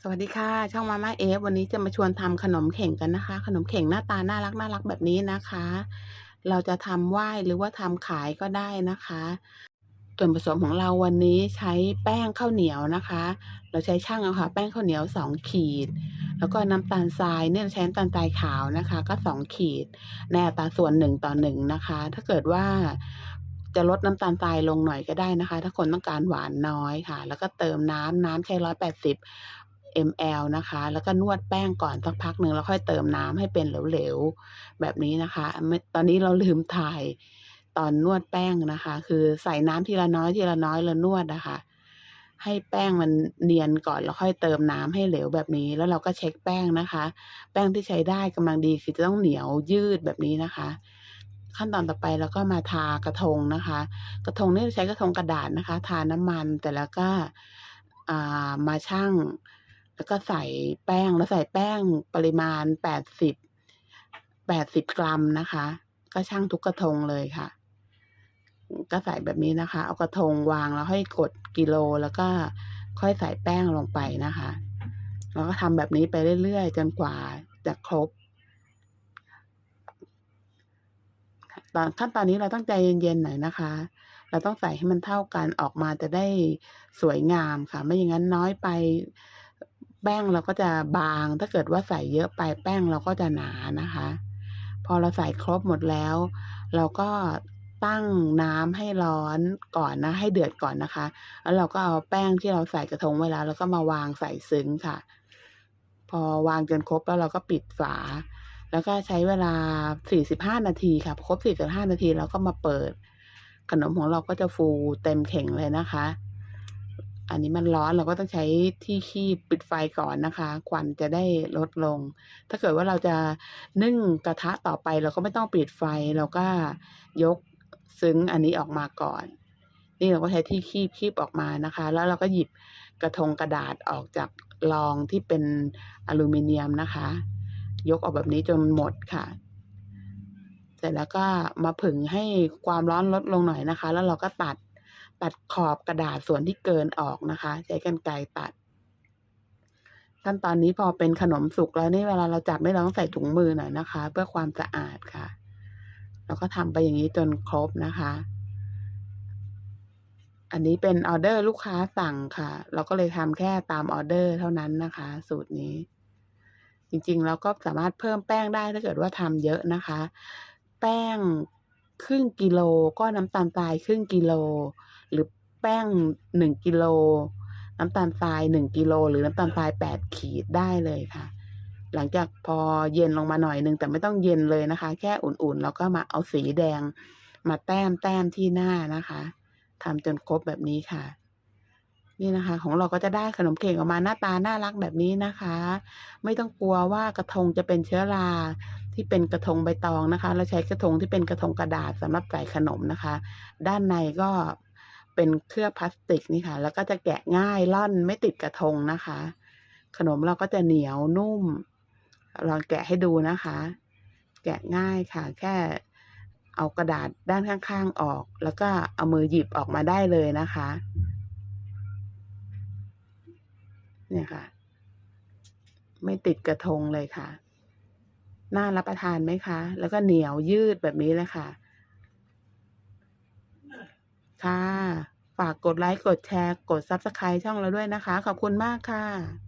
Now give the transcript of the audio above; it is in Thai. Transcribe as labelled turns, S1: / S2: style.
S1: สวัสดีค่ะ ช่องมาม่าเอฟวันนี้จะมาชวนทำขนมเข่งกันนะคะ ขนมเข่งหน้าตาน่ารักน่ารักแบบนี้นะคะ เราจะทำไหว้หรือว่าทำขายก็ได้นะคะ ส่วนผสมของเราวันนี้ใช้แป้งข้าวเหนียวนะคะ เราใช้ช่างเอาค่ะแป้งข้าวเหนียวสองขีด แล้วก็น้ำตาลทรายเนี่ยใช้น้ำตาลทรายขาวนะคะ ก็สองขีดในอัตราส่วนหนึ่งต่อหนึ่งนะคะ ถ้าเกิดว่าจะลดน้ำตาลทรายลงหน่อยก็ได้นะคะ ถ้าคนต้องการหวานน้อยค่ะ แล้วก็เติมน้ำน้ำใช้ร้อยแปดสิบ ml นะคะ แล้วก็นวดแป้งก่อนสักพักหนึ่งแล้วค่อยเติมน้ำให้เป็นเหลวๆ แบบนี้นะคะ ตอนนี้เราลืมถ่ายตอนนวดแป้งนะคะ คือใส่น้ำทีละน้อยทีละน้อยแล้วนวดนะคะ ให้แป้งมันเนียนก่อนแล้วค่อยเติมน้ำให้เหลวแบบนี้ แล้วเราก็เช็คแป้งนะคะ แป้งที่ใช้ได้กำลังดีคือจะต้องเหนียวยืดแบบนี้นะคะขั้นตอนต่อไปเราก็มาทากระทงนะคะ กระทงนี่เราใช้กระทงกระดาษนะคะ ทาน้ำมันแต่แล้วก็มาชั่ง แล้วก็ใส่แป้งแล้วใส่แป้งปริมาณแปดสิบแปดสิบกรัมนะคะ ก็ชั่งทุกกระทงเลยค่ะ ก็ใส่แบบนี้นะคะ เอากระทงวางแล้วให้กดกิโลแล้วก็ค่อยใส่แป้งลงไปนะคะ แล้วก็ทำแบบนี้ไปเรื่อยๆ จนกว่าจะครบตอนขั้นตอนนี้เราต้องใจเย็นๆหน่อยนะคะ เราต้องใส่ให้มันเท่ากันออกมาจะได้สวยงามค่ะ ไม่อย่างนั้นน้อยไป แป้งเราก็จะบาง ถ้าเกิดว่าใส่เยอะไปแป้งเราก็จะหนานะคะ พอเราใส่ครบหมดแล้ว เราก็ตั้งน้ำให้ร้อนก่อนนะ ให้เดือดก่อนนะคะ แล้วเราก็เอาแป้งที่เราใส่กระทงไว้แล้วแล้วก็มาวางใส่ซึ้งค่ะ พอวางจนครบแล้วเราก็ปิดฝา แล้วก็ใช้เวลา 45 นาทีค่ะ ครบ 45 นาทีเราก็มาเปิด ขนมของเราก็จะฟูเต็มเข่งเลยนะคะ อันนี้มันร้อนเราก็ต้องใช้ที่คีบปิดไฟก่อนนะคะควันจะได้ลดลง ถ้าเกิดว่าเราจะนึ่งกระทะต่อไปเราก็ไม่ต้องปิดไฟเราก็ยกซึ้งอันนี้ออกมาก่อน นี่เราก็ใช้ที่คีบคีบออกมานะคะ แล้วเราก็หยิบกระทงกระดาษออกจากรองที่เป็นอลูมิเนียมนะคะ ยกออกแบบนี้จนหมดค่ะ เสร็จแล้วก็มาผึ่งให้ความร้อนลดลงหน่อยนะคะ แล้วเราก็ตัด ตัดขอบกระดาษส่วนที่เกินออกนะคะ ใช้กรรไกรตัด ขั้นตอนนี้พอเป็นขนมสุกแล้วนี่เวลาเราจับไม่เราต้องใส่ถุงมือหน่อยนะคะ เพื่อความสะอาดค่ะ แล้วก็ทำไปอย่างนี้จนครบนะคะ อันนี้เป็นออเดอร์ลูกค้าสั่งค่ะ เราก็เลยทำแค่ตามออเดอร์เท่านั้นนะคะ สูตรนี้ จริงๆแล้วก็สามารถเพิ่มแป้งได้ถ้าเกิดว่าทำเยอะนะคะ แป้ง ครึ่งกิโลก็น้ำตาลทรายครึ่งกิโล หรือแป้งหนึ่งกิโล น้ำตาลทรายหนึ่งกิโล หรือน้ำตาลทรายแปดขีดได้เลยค่ะ หลังจากพอเย็นลงมาหน่อยนึงแต่ไม่ต้องเย็นเลยนะคะ แค่อุ่นๆ แล้วก็มาเอาสีแดง มาแต้มแต้มที่หน้านะคะทำจนครบแบบนี้ค่ะ นี่นะคะ ของเราก็จะได้ขนมเข่งออกมาหน้าตาน่ารักแบบนี้นะคะ ไม่ต้องกลัวว่ากระทงจะเป็นเชื้อราที่เป็นกระทงใบตองนะคะ เราใช้กระทงที่เป็นกระทงกระดาษสำหรับใส่ขนมนะคะ ด้านในก็เป็นเคลือบพลาสติกนี่ค่ะ แล้วก็จะแกะง่ายล่อนไม่ติดกระทงนะคะ ขนมเราก็จะเหนียวนุ่มลองแกะให้ดูนะคะ แกะง่ายค่ะ แค่เอากระดาษด้านข้าง ๆออก แล้วก็เอามือหยิบออกมาได้เลยนะคะ เนี่ยค่ะ ไม่ติดกระทงเลยค่ะ น่ารับประทานไหมคะ แล้วก็เหนียวยืดแบบนี้เลยค่ะ ค่ะ ฝากกดไลค์ กดแชร์ กด Subscribe ช่องเราด้วยนะคะ ขอบคุณมากค่ะ